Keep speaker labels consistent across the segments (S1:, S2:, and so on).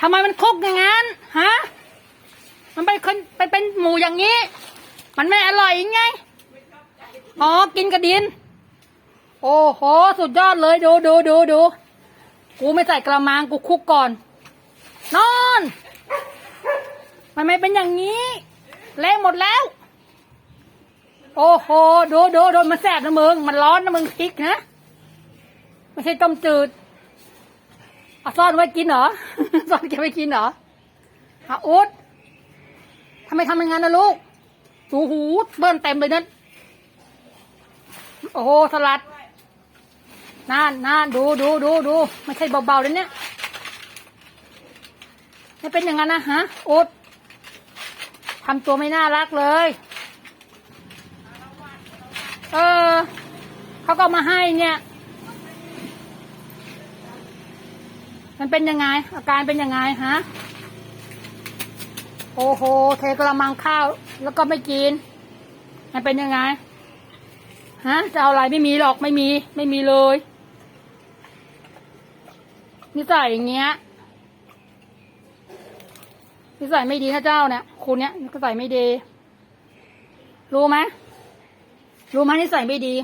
S1: ทำไมมันคุกอย่างนั้นฮะมันเป็นคนเป็นเป็นหมูอย่างนี้ มันไม่อร่อยยังไงอ๋อกินกระดิน โอ้โหสุดยอดเลยดูดูดูดูกูไม่ใส่กระมังกูคุกก่อน นอน มันไม่เป็นอย่างนี้ เละหมดแล้ว โอ้โหดูดูดูมันแสบนะมึง มันร้อนนะมึงพริกนะไม่ใช่ต้มจืด เอาซ่อนไว้กินเหรอ ซ่อนเก็บไว้กินเหรออาอุดทำไมทำอย่างนั้นนะลูกหูหูเบิ้ลเต็มเลยนั่นโอ้โหสลัดน่านน่านดูดูดูดูไม่ใช่เบาๆเลยเนี่ยไม่เป็นอย่างนั้นนะฮะอุดทำตัวไม่น่ารักเลย เออเขาก็มาให้เนี่ย มันเป็นยังไง อาการเป็นยังไงฮะ โอ้โห เทกระมังข้าว แล้วก็ไม่กิน มันเป็นยังไง ฮะ จะเอาอะไรไม่มีหรอกไม่มี ไม่มีเลยนิสัยอย่างเงี้ยนิสัยไม่ดีนะเจ้าเนี่ยคุณเนี่ยนิสัยไม่ดี รู้ไหมรู้ไหมนิสัยไม่ดี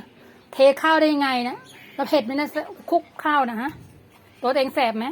S1: เทข้าวได้ยังไงนะแล้วเผ็ดไหมนะคุกข้าวนะฮะตัวเองแสบไหม